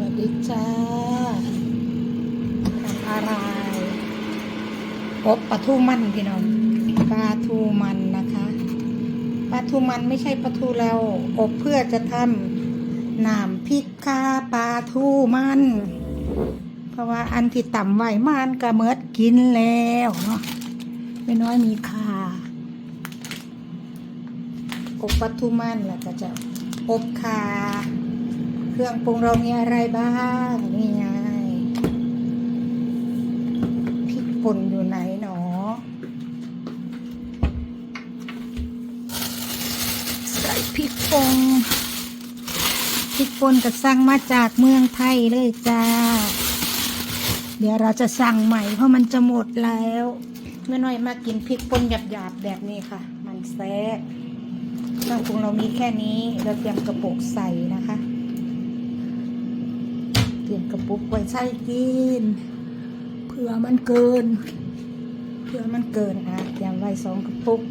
วัสดีจ้าทำอะไรอบปลาทูมันพี่น้องปลาทูมันนะคะปลาทูมันไม่ใช่ปลาทูเราอบเพื่อจะทำน้ำพริกคาปลาทูมัน เพราะว่าอันที่ต่ำไหวมันก็เมิดกินแล้วเนาะไม่น้อยมีคาอบปลาทูมันแล้วก็จะอบคา เครื่องปรุงเรามีอะไรบ้างนี่ไงพริกป่นอยู่ไหนหนอใส่พริกป่นพริกป่นก็สั่งมาจากเมืองไทยเลยจ้า เดี๋ยวเราจะสั่งใหม่เพราะมันจะหมดแล้วแม่น้อยมากินพริกป่นหยาบๆแบบนี้ค่ะ มันแซ่บเครื่องปรุงเรามีแค่นี้เราเตรียมกระปุกใส่นะคะ กระปุกไว้ใช้กินเผื่อมันเกิน เผื่อมันเกินอะเตรียมไว้สองกระปุก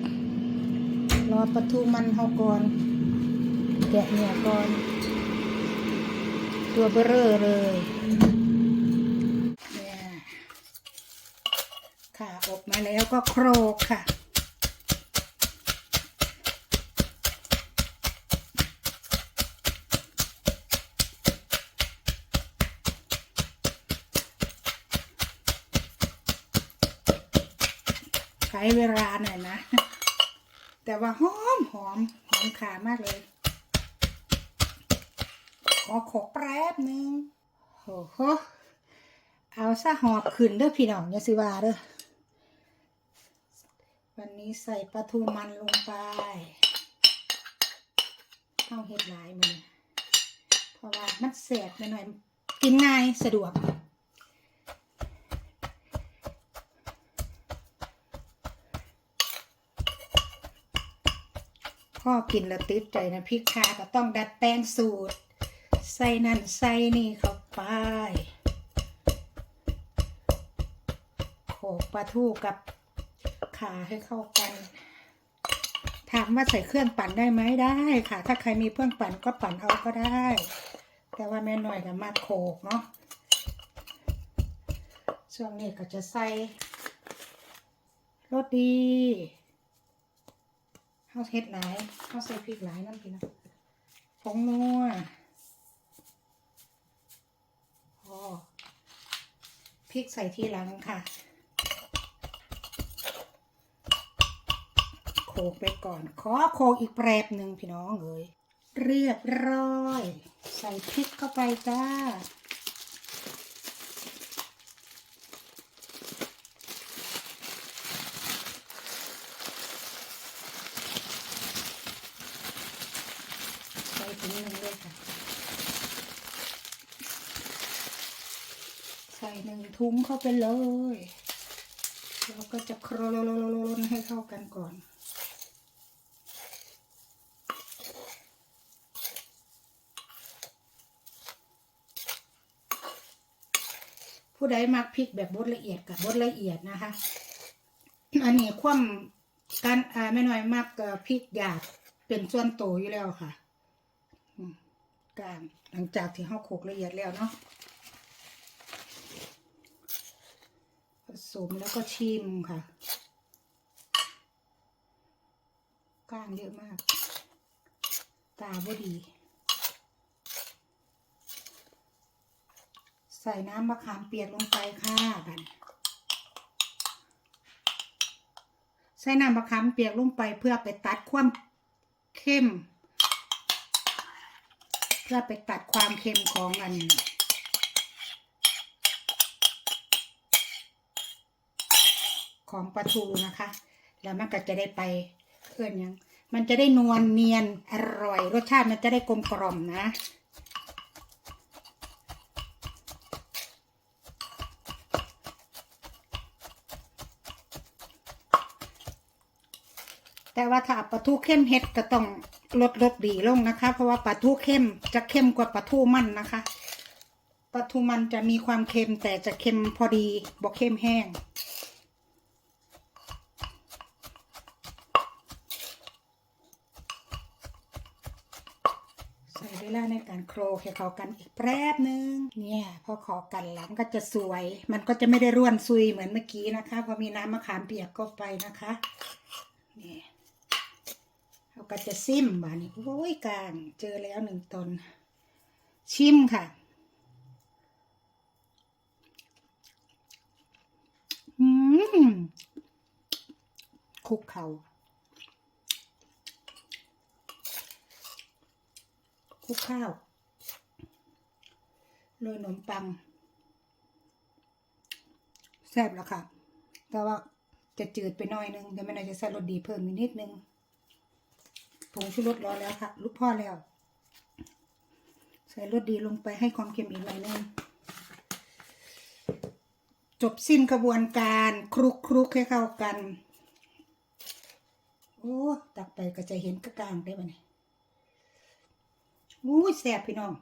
รอปลาทูมันเฮาก่อนแกะเนื้อก่อน ตัวเบอเรอเลยเนี่ยค่ะอบมาแล้วก็โครกค่ะ ช้เวลาหน่อยนะ แต่ว่าหอมหอมหอมขามากเลย ขอขกแป๊บนึงโอ้โหเอาซะหอบขึ้นเด้อพี่น้องอย่าสิว่าเด้อวันนี้ใส่ปลาทูมันลงไปเข้าเห็ดหลายมือเพราะว่ามันเสียดไปหน่อยกินง่ายสะดวก พ่อกินแล้วติดใจนะพริกคาก็ต้องดัดแปลงสูตร ใส่นั่นใส่นี่เข้าไปโขกปลาทูกับขาให้เข้ากัน ถามว่าใส่เครื่องปั่นได้ไหมได้ค่ะ ถ้าใครมีเครื่องปั่นก็ปั่นเอาก็ได้ แต่ว่าแม่หน่อยกับมาโขกเนาะช่วงนี้ก็จะใส่รสดี ข้าวเฮ็ดหลายข้าวใส่พริกหลายน้ำพี่น้องผงนัวพอพริกใส่ทีหลังค่ะ โขลกไปก่อน ขอโขลกอีกแปรบหนึ่งพี่น้องเอ้ยเรียบร้อย ใส่พริกเข้าไปจ้า ใส่ถุงหนึ่งเลยค่ะ ใส่หนึ่งถุงเข้าไปเลยแล้วก็จะโครนให้เข้ากันก่อนผู้ใดมักพริกแบบบดละเอียดกับบดละเอียดนะคะ อันนี้ความการอ่าไม่น้อยมากพริกหยาบเป็นส่วนโตอยู่แล้วค่ะ การหลังจากที่เขาโขกละเอียดแล้วเนาะผสมแล้วก็ชิมค่ะก้างเยอะมาก ตาบ่ดี ใส่น้ำมะขามเปียกลงไปค่ะกันใส่น้ำมะขามเปียกลงไปเพื่อไปตัดความเข้ม เพื่อไปตัดความเค็มของอันของปลาทูนะคะ แล้วมันก็จะได้ไปเพื่อนยัง มันจะได้นวลเนียนอร่อย รสชาติมันจะได้กลมกล่อมนะ แต่ว่าถ้าปลาทูเข้มเฮ็ดก็ต้อง ลดลดดีลงนะคะ เพราะว่าปลาทูเข้มจะเข้มกว่าปลาทูมันนะคะปลาทูมันจะมีความเค็มแต่จะเค็มพอดีบ่เข้มแห้ง ใส่เวลาในการโครให้เขากันอีกแป๊บนึง เนี่ยพอขอกันหลังก็จะสวย มันก็จะไม่ได้ร่วนซุยเหมือนเมื่อกี้นะคะ พอมีน้ำมะขามเปียกก็ไปนะคะ ก็จะซิมบานี่โอ้ยกลางเจอแล้วหนึ่งตน ชิมค่ะ อืมคุกเขาคุกข้าวโรยขนมปัง แซ่บแล้วค่ะ แต่ว่าจะจืดไปหน่อยนึงเดี๋ยวแม่นาจะใส่รสดีเพิ่มอีกนิดนึง ผงชูรสรอแล้วค่ะ ลูกพ่อแล้ว ใส่รสดีลงไปให้ความเค็มอีกหน่อยนึงจบสิ้นกระบวนการคลุกคลุกให้เข้ากัน โอ้ตักไปก็จะเห็นกระกางได้ไหมเนี่ยอู้ยแซ่บพี่น้อง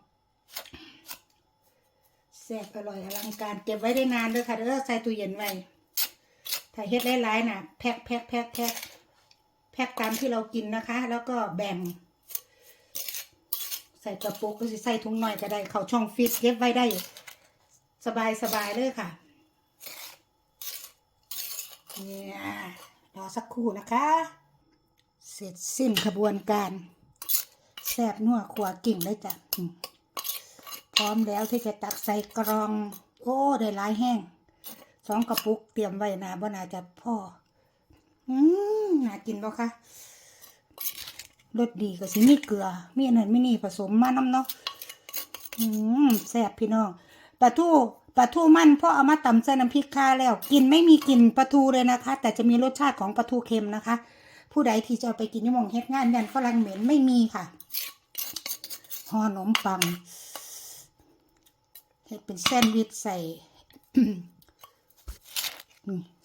แซ่บอร่อยอลังการเก็บไว้ได้นานด้วยค่ะเด้อใส่ตู้เย็นไว้ ถ้าเฮ็ดหลายๆน่ะ แพ็คแพ็คแพ็คแพ็ค แพ็คตามที่เรากินนะคะ แล้วก็แบ่ง ใส่กระปุกก็สิใส่ถุงหน่อยก็ได้ เข้าช่องฟิตเก็บไว้ได้ สบายสบายๆเลยค่ะเนี่ยรอสักครู่นะคะ เสร็จสิ้นขบวนการแซบนัวขวกิ่งเลยจ้ะพร้อมแล้วที่จะตักใส่กรอง โอ้ได้หลายแห้งสองกระปุกเตรียมไว้นะบ่นาจะพ่อ อืมากินบ่คะรสดีก็สิมีเกลือ มีอันนั้นมีนี่ผสมมาน้ำเนาะอืมแซ่บพี่น้องปลาทูปลาทูมันพ่อเอามาตำใส่น้ำพริกคาแล้ว กินไม่มีกลิ่นปลาทูเลยนะคะ แต่จะมีรสชาติของปลาทูเค็มนะคะ ผู้ใดที่จะไปกินยี่หมองเฮ็ดงานยันฝรั่งเหม็นไม่มีค่ะห่อขนมปังเฮ็ดเป็นแซนด์วิชใส่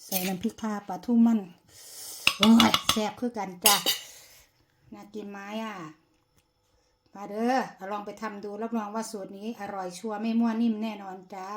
ใส่น้ำพริกคาปลาทูมัน โอ้ยแซ่บคือกันจ้ะน่ากินไหมอะ มาเด้อลองไปทำดูรับรองว่าสูตรนี้อร่อยชัวร์ไม่มั่วนิ่มแน่นอนจ้า